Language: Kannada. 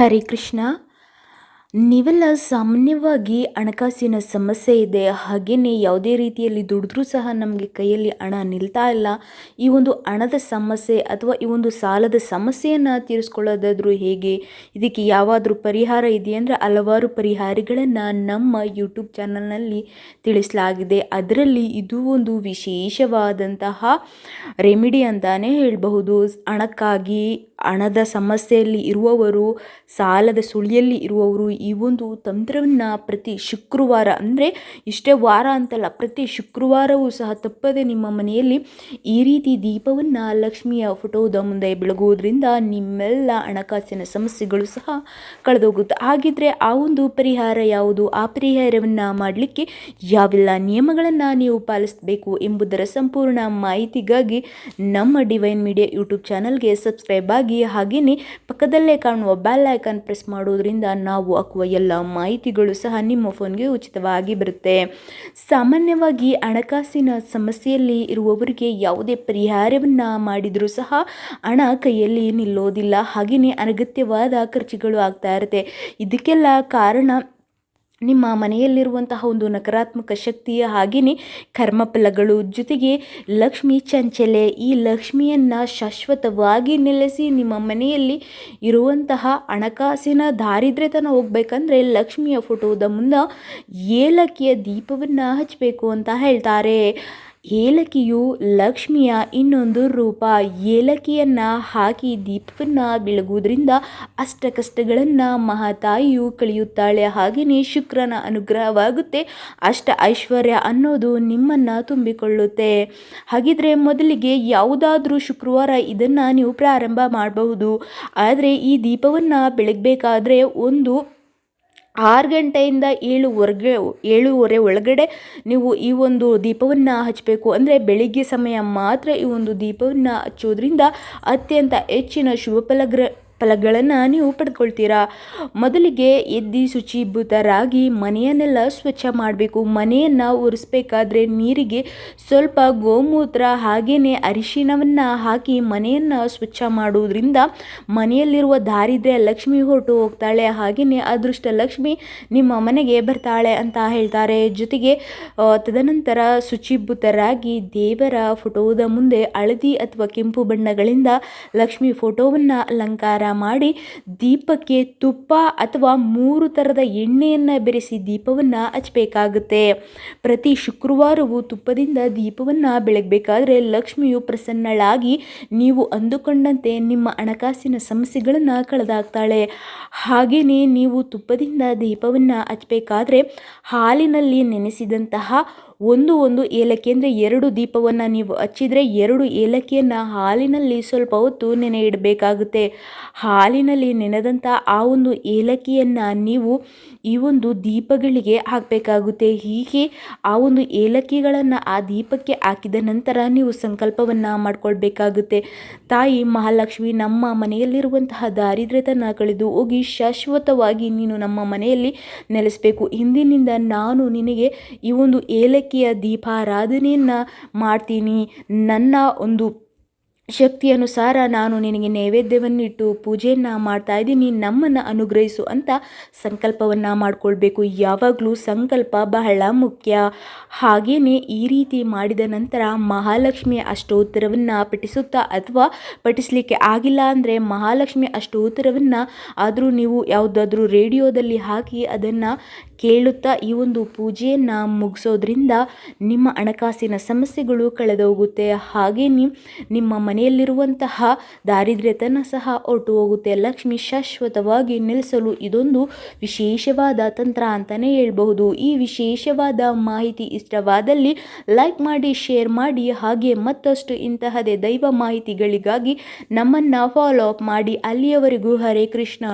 ಹರೇ ಕೃಷ್ಣ. ನೀವೆಲ್ಲ ಸಾಮಾನ್ಯವಾಗಿ ಹಣಕಾಸಿನ ಸಮಸ್ಯೆ ಇದೆ. ಹಾಗೆಯೇ ಯಾವುದೇ ರೀತಿಯಲ್ಲಿ ದುಡಿದ್ರೂ ಸಹ ನಮಗೆ ಕೈಯಲ್ಲಿ ಹಣ ನಿಲ್ತಾ ಇಲ್ಲ. ಈ ಒಂದು ಹಣದ ಸಮಸ್ಯೆ ಅಥವಾ ಈ ಒಂದು ಸಾಲದ ಸಮಸ್ಯೆಯನ್ನು ತೀರಿಸ್ಕೊಳ್ಳೋದಾದರೂ ಹೇಗೆ? ಇದಕ್ಕೆ ಯಾವಾದರೂ ಪರಿಹಾರ ಇದೆಯಂದರೆ ಹಲವಾರು ಪರಿಹಾರಗಳನ್ನು ನಮ್ಮ ಯೂಟ್ಯೂಬ್ ಚಾನಲ್ನಲ್ಲಿ ತಿಳಿಸಲಾಗಿದೆ. ಅದರಲ್ಲಿ ಇದು ಒಂದು ವಿಶೇಷವಾದಂತಹ ರೆಮಿಡಿ ಅಂತಲೇ ಹೇಳಬಹುದು. ಹಣಕ್ಕಾಗಿ ಹಣದ ಸಮಸ್ಯೆಯಲ್ಲಿ ಇರುವವರು, ಸಾಲದ ಸುಳಿಯಲ್ಲಿ ಇರುವವರು, ಈ ಒಂದು ತಂತ್ರವನ್ನು ಪ್ರತಿ ಶುಕ್ರವಾರ, ಅಂದರೆ ಇಷ್ಟೇ ವಾರ ಅಂತಲ್ಲ, ಪ್ರತಿ ಶುಕ್ರವಾರವೂ ಸಹ ತಪ್ಪದೆ ನಿಮ್ಮ ಮನೆಯಲ್ಲಿ ಈ ರೀತಿ ದೀಪವನ್ನು ಲಕ್ಷ್ಮಿಯ ಫೋಟೋದ ಮುಂದೆ ಬೆಳಗುವುದರಿಂದ ನಿಮ್ಮೆಲ್ಲ ಹಣಕಾಸಿನ ಸಮಸ್ಯೆಗಳು ಸಹ ಕಳೆದೋಗುತ್ತೆ. ಹಾಗಿದ್ದರೆ ಆ ಒಂದು ಪರಿಹಾರ ಯಾವುದು? ಆ ಪರಿಹಾರವನ್ನು ಮಾಡಲಿಕ್ಕೆ ಯಾವೆಲ್ಲ ನಿಯಮಗಳನ್ನು ನೀವು ಪಾಲಿಸಬೇಕು ಎಂಬುದರ ಸಂಪೂರ್ಣ ಮಾಹಿತಿಗಾಗಿ ನಮ್ಮ ಡಿವೈನ್ ಮೀಡಿಯಾ ಯೂಟ್ಯೂಬ್ ಚಾನಲ್ಗೆ ಸಬ್ಸ್ಕ್ರೈಬ್ ಆಗಿ ಹಾಗೆಯೇ ಪಕ್ಕದಲ್ಲೇ ಕಾಣುವ ಬೆಲ್ ಐಕಾನ್ ಪ್ರೆಸ್ ಮಾಡೋದ್ರಿಂದ ನಾವು ಹಾಕುವ ಎಲ್ಲ ಮಾಹಿತಿಗಳು ಸಹ ನಿಮ್ಮ ಫೋನ್ಗೆ ಉಚಿತವಾಗಿ ಬರುತ್ತೆ. ಸಾಮಾನ್ಯವಾಗಿ ಹಣಕಾಸಿನ ಸಮಸ್ಯೆಯಲ್ಲಿ ಇರುವವರಿಗೆ ಯಾವುದೇ ಪರಿಹಾರವನ್ನು ಮಾಡಿದರೂ ಸಹ ಹಣ ಕೈಯಲ್ಲಿ ನಿಲ್ಲೋದಿಲ್ಲ. ಹಾಗೆಯೇ ಅನಗತ್ಯವಾದ ಖರ್ಚುಗಳು ಆಗ್ತಾ ಇರುತ್ತೆ. ಇದಕ್ಕೆಲ್ಲ ಕಾರಣ ನಿಮ್ಮ ಮನೆಯಲ್ಲಿರುವಂತಹ ಒಂದು ನಕಾರಾತ್ಮಕ ಶಕ್ತಿಯ ಹಾಗೆಯೇ ಕರ್ಮಫಲಗಳು ಜೊತೆಗೆ ಲಕ್ಷ್ಮಿ ಚಂಚಲೆ, ಈ ಲಕ್ಷ್ಮಿಯನ್ನು ಶಾಶ್ವತವಾಗಿ ನೆಲೆಸಿ ನಿಮ್ಮ ಮನೆಯಲ್ಲಿ ಇರುವಂತಹ ಹಣಕಾಸಿನ ದಾರಿದ್ರ್ಯತನ ಹೋಗ್ಬೇಕಂದ್ರೆ ಲಕ್ಷ್ಮಿಯ ಫೋಟೋದ ಮುಂದೆ ಏಲಕ್ಕಿಯ ದೀಪವನ್ನು ಹಚ್ಚಬೇಕು ಅಂತ ಹೇಳ್ತಾರೆ. ಏಲಕ್ಕಿಯು ಲಕ್ಷ್ಮಿಯ ಇನ್ನೊಂದು ರೂಪ. ಏಲಕ್ಕಿಯನ್ನು ಹಾಕಿ ದೀಪವನ್ನು ಬೆಳಗುವುದರಿಂದ ಅಷ್ಟ ಕಷ್ಟಗಳನ್ನು ಮಹಾತಾಯಿಯು ಕಳೆಯುತ್ತಾಳೆ. ಹಾಗೆಯೇ ಶುಕ್ರನ ಅನುಗ್ರಹವಾಗುತ್ತೆ. ಅಷ್ಟ ಐಶ್ವರ್ಯ ಅನ್ನೋದು ನಿಮ್ಮನ್ನು ತುಂಬಿಕೊಳ್ಳುತ್ತೆ. ಹಾಗಿದ್ರೆ ಮೊದಲಿಗೆ ಯಾವುದಾದ್ರೂ ಶುಕ್ರವಾರ ಇದನ್ನು ನೀವು ಪ್ರಾರಂಭ ಮಾಡಬಹುದು. ಆದರೆ ಈ ದೀಪವನ್ನು ಬೆಳಗಬೇಕಾದ್ರೆ ಒಂದು ಆರು ಗಂಟೆಯಿಂದ ಏಳುವರೆಗೆ ಏಳುವರೆ ಒಳಗಡೆ ನೀವು ಈ ಒಂದು ದೀಪವನ್ನು ಹಚ್ಚಬೇಕು ಅಂದರೆ ಬೆಳಿಗ್ಗೆ ಸಮಯ ಮಾತ್ರ ಈ ಒಂದು ದೀಪವನ್ನು ಹಚ್ಚೋದ್ರಿಂದ ಅತ್ಯಂತ ಹೆಚ್ಚಿನ ಶುಭ ಫಲಗಳನ್ನು ನೀವು ಪಡೆದುಕೊಳ್ತೀರಾ ಮೊದಲಿಗೆ ಎದ್ದು ಶುಚಿಭೂತರಾಗಿ ಮನೆಯನ್ನೆಲ್ಲ ಸ್ವಚ್ಛ ಮಾಡಬೇಕು. ಮನೆಯನ್ನು ಒರೆಸ್ಬೇಕಾದ್ರೆ ನೀರಿಗೆ ಸ್ವಲ್ಪ ಗೋಮೂತ್ರ ಹಾಗೆಯೇ ಅರಿಶಿಣವನ್ನು ಹಾಕಿ ಮನೆಯನ್ನು ಸ್ವಚ್ಛ ಮಾಡುವುದರಿಂದ ಮನೆಯಲ್ಲಿರುವ ದಾರಿದ್ರ್ಯ ಲಕ್ಷ್ಮಿ ಹೊರಟು ಹೋಗ್ತಾಳೆ. ಹಾಗೆಯೇ ಅದೃಷ್ಟ ಲಕ್ಷ್ಮಿ ನಿಮ್ಮ ಮನೆಗೆ ಬರ್ತಾಳೆ ಅಂತ ಹೇಳ್ತಾರೆ. ಜೊತೆಗೆ ತದನಂತರ ಶುಚಿಭೂತರಾಗಿ ದೇವರ ಫೋಟೋದ ಮುಂದೆ ಹಳದಿ ಅಥವಾ ಕೆಂಪು ಬಣ್ಣಗಳಿಂದ ಲಕ್ಷ್ಮಿ ಫೋಟೋವನ್ನು ಅಲಂಕಾರ ಮಾಡಿ ದೀಪಕ್ಕೆ ತುಪ್ಪ ಅಥವಾ ಮೂರು ಥರದ ಎಣ್ಣೆಯನ್ನು ಬೆರೆಸಿ ದೀಪವನ್ನು ಹಚ್ಚಬೇಕಾಗುತ್ತೆ ಪ್ರತಿ ಶುಕ್ರವಾರವೂ ತುಪ್ಪದಿಂದ ದೀಪವನ್ನು ಬೆಳಗಬೇಕಾದ್ರೆ ಲಕ್ಷ್ಮಿಯು ಪ್ರಸನ್ನಳಾಗಿ ನೀವು ಅಂದುಕೊಂಡಂತೆ ನಿಮ್ಮ ಹಣಕಾಸಿನ ಸಮಸ್ಯೆಗಳನ್ನು ಕಳೆದಾಗ್ತಾಳೆ ಹಾಗೆಯೇ ನೀವು ತುಪ್ಪದಿಂದ ದೀಪವನ್ನು ಹಚ್ಚಬೇಕಾದ್ರೆ ಹಾಲಿನಲ್ಲಿ ನೆನೆಸಿದಂತಹ ಒಂದು ಒಂದು ಏಲಕ್ಕಿ ಅಂದರೆ ಎರಡು ದೀಪವನ್ನು ನೀವು ಹಚ್ಚಿದರೆ ಎರಡು ಏಲಕ್ಕಿಯನ್ನು ಹಾಲಿನಲ್ಲಿ ಸ್ವಲ್ಪ ಹೊತ್ತು ನೆನೆ ಇಡಬೇಕಾಗುತ್ತೆ ಹಾಲಿನಲ್ಲಿ ನೆನೆದಂಥ ಆ ಒಂದು ಏಲಕ್ಕಿಯನ್ನು ನೀವು ಈ ಒಂದು ದೀಪಗಳಿಗೆ ಹಾಕಬೇಕಾಗುತ್ತೆ. ಹೀಗೆ ಆ ಒಂದು ಏಲಕ್ಕಿಗಳನ್ನು ಆ ದೀಪಕ್ಕೆ ಹಾಕಿದ ನಂತರ ನೀವು ಸಂಕಲ್ಪವನ್ನು ಮಾಡಿಕೊಳ್ಬೇಕಾಗುತ್ತೆ. ತಾಯಿ ಮಹಾಲಕ್ಷ್ಮಿ, ನಮ್ಮ ಮನೆಯಲ್ಲಿರುವಂತಹ ದಾರಿದ್ರ್ಯತನ ಕಳೆದು ಹೋಗಿ ಶಾಶ್ವತವಾಗಿ ನೀನು ನಮ್ಮ ಮನೆಯಲ್ಲಿ ನೆಲೆಸಬೇಕು. ಹಿಂದಿನಿಂದ ನಾನು ನಿನಗೆ ಈ ಒಂದು ಏಲಕ್ಕಿಯ ದೀಪಾರಾಧನೆಯನ್ನು ಮಾಡ್ತೀನಿ. ನನ್ನ ಒಂದು ಶಕ್ತಿಯನುಸಾರ ನಾನು ನಿನಗೆ ನೈವೇದ್ಯವನ್ನಿಟ್ಟು ಪೂಜೆಯನ್ನು ಮಾಡ್ತಾ ಇದ್ದೀನಿ. ನಮ್ಮನ್ನು ಅನುಗ್ರಹಿಸು ಅಂತ ಸಂಕಲ್ಪವನ್ನು ಮಾಡಿಕೊಳ್ಬೇಕು. ಯಾವಾಗಲೂ ಸಂಕಲ್ಪ ಬಹಳ ಮುಖ್ಯ. ಹಾಗೆಯೇ ಈ ರೀತಿ ಮಾಡಿದ ನಂತರ ಮಹಾಲಕ್ಷ್ಮಿ ಅಷ್ಟೋತ್ತರವನ್ನು ಪಠಿಸುತ್ತಾ ಅಥವಾ ಪಠಿಸಲಿಕ್ಕೆ ಆಗಿಲ್ಲ ಅಂದರೆ ಮಹಾಲಕ್ಷ್ಮಿ ಅಷ್ಟೋತ್ತರವನ್ನು ಆದರೂ ನೀವು ಯಾವುದಾದ್ರೂ ರೇಡಿಯೋದಲ್ಲಿ ಹಾಕಿ ಅದನ್ನು ಕೇಳುತ್ತಾ ಈ ಒಂದು ಪೂಜೆಯನ್ನು ಮುಗಿಸೋದ್ರಿಂದ ನಿಮ್ಮ ಹಣಕಾಸಿನ ಸಮಸ್ಯೆಗಳು ಕಳೆದೋಗುತ್ತೆ. ಹಾಗೆ ನಿಮ್ಮ ಮನೆಯಲ್ಲಿರುವಂತಹ ದಾರಿದ್ರ್ಯತನ ಸಹ ಹೊರಟು ಹೋಗುತ್ತೆ. ಲಕ್ಷ್ಮಿ ಶಾಶ್ವತವಾಗಿ ನೆಲೆಸಲು ಇದೊಂದು ವಿಶೇಷವಾದ ತಂತ್ರ ಅಂತಲೇ ಹೇಳ್ಬಹುದು. ಈ ವಿಶೇಷವಾದ ಮಾಹಿತಿ ಇಷ್ಟವಾದಲ್ಲಿ ಲೈಕ್ ಮಾಡಿ, ಶೇರ್ ಮಾಡಿ, ಹಾಗೆ ಮತ್ತಷ್ಟು ಇಂತಹದೇ ದೈವ ಮಾಹಿತಿಗಳಿಗಾಗಿ ನಮ್ಮನ್ನು ಫಾಲೋ ಅಪ್ ಮಾಡಿ. ಅಲ್ಲಿಯವರೆಗೂ ಹರೇ ಕೃಷ್ಣ.